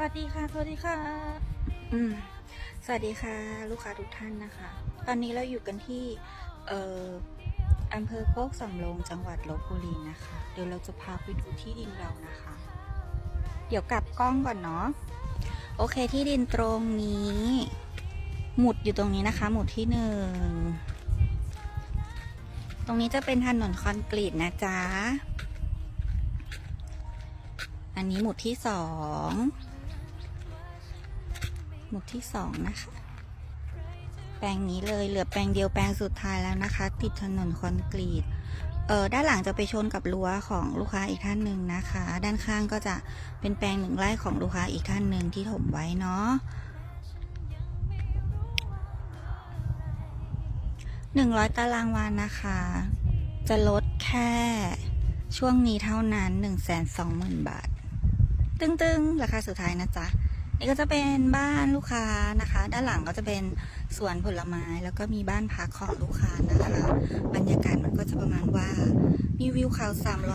สวัสดีค่ะ สวัสดีค่ะ อืม สวัสดีค่ะ ลูกค้าทุกท่านนะคะ ตอนนี้เราอยู่กันที่ เอ่ออำเภอโคกสำโรงจังหวัดลบบุรีนะคะ เดี๋ยวเราจะพาไปดูที่ดินเรานะคะ เดี๋ยวกลับกล้องก่อนเนาะ โอเคที่ดินตรงนี้ หมุดอยู่ตรงนี้นะคะ หมุดที่หนึ่ง ตรงนี้จะเป็นถนนคอนกรีตนะจ๊ะ อันนี้หมุดที่สอง หมุดที่สองนะคะ แปลงนี้เลยเหลือแปลงเดียวแปลงสุดท้ายแล้วนะคะ ติดถนนคอนกรีตเออด้านหลังจะไปชนกับรั้วของลูกค้าอีกท่านหนึ่งนะคะ ด้านข้างก็จะเป็นแปลงหนึ่งไร่ของลูกค้าอีกท่านหนึ่งที่ถมไว้เนาะหนึ่งร้อยตารางวานนะคะ จะลดแค่ช่วงนี้เท่านั้นหนึ่งแสนสองหมื่นบาท ตึงๆ ราคาสุดท้ายนะจ๊ะ นี่ก็จะเป็นบ้านลูกค้านะคะ ด้านหลังก็จะเป็นสวนผลไม้แล้วก็มีบ้านพักของลูกค้านะคะบรรยากาศมันก็จะประมาณว่า มีวิวเขา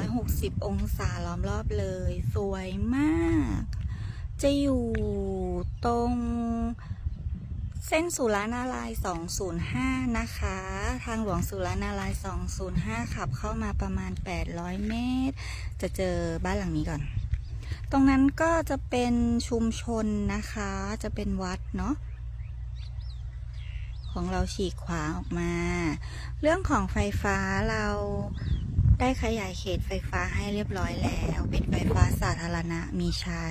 360 องศาล้อมรอบเลย สวยมาก จะอยู่ตรงเส้นสุรานาราย 205 นะคะ ทางหลวงสุรานาราย 205 ขับเข้ามาประมาณ 800 เมตร จะเจอบ้านหลังนี้ก่อน ตรงนั้นก็จะเป็นชุมชนนะคะ จะเป็นวัดเนาะของเราฉีกขวาออกมา เรื่องของไฟฟ้าเราได้ขยายเขตไฟฟ้าให้เรียบร้อยแล้ว เป็นไฟฟ้าสาธารณะมีใช้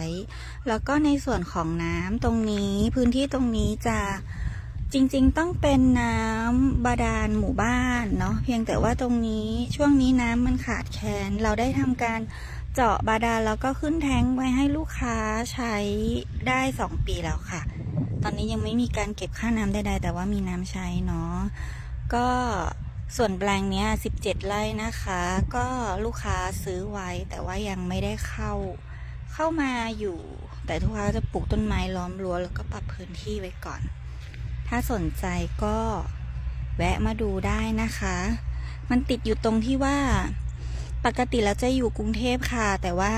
แล้วก็ในส่วนของน้ำตรงนี้พื้นที่ตรงนี้จะจริงๆ ต้องเป็นน้ำบาดาลหมู่บ้านเนาะเพียงแต่ว่าตรงนี้ช่วงนี้น้ำมันขาดแคลนเราได้ทำการ เจาะบาดาลแล้วก็ขึ้นแท้งไว้ให้ลูกค้าใช้ได้สองปีแล้วค่ะ ตอนนี้ยังไม่มีการเก็บค่าน้ำใดๆแต่ว่ามีน้ำใช้เนาะก็ส่วนแปลงเนี้ย17 ไร่นะคะ ก็ลูกค้าซื้อไว้แต่ว่ายังไม่ได้เข้าเข้ามาอยู่ แต่ทุกค้าจะปลูกต้นไม้ล้อมรั้วแล้วก็ปรับพื้นที่ไว้ก่อน ถ้าสนใจก็แวะมาดูได้นะคะ มันติดอยู่ตรงที่ว่า ปกติแล้วจะอยู่กรุงเทพค่ะ แต่ว่า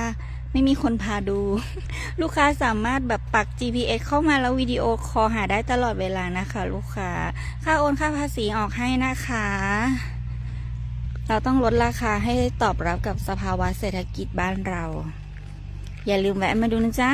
ไม่มีคนพาดู ลูกค้าสามารถแบบปัก GPS เข้ามาแล้ววิดีโอคอลหาได้ตลอดเวลานะคะ ลูกค้า ค่าโอนค่าภาษีออกให้นะคะ เราต้องลดราคาให้ตอบรับกับสภาวะเศรษฐกิจบ้านเรา อย่าลืมแวะมาดูนะจ๊ะ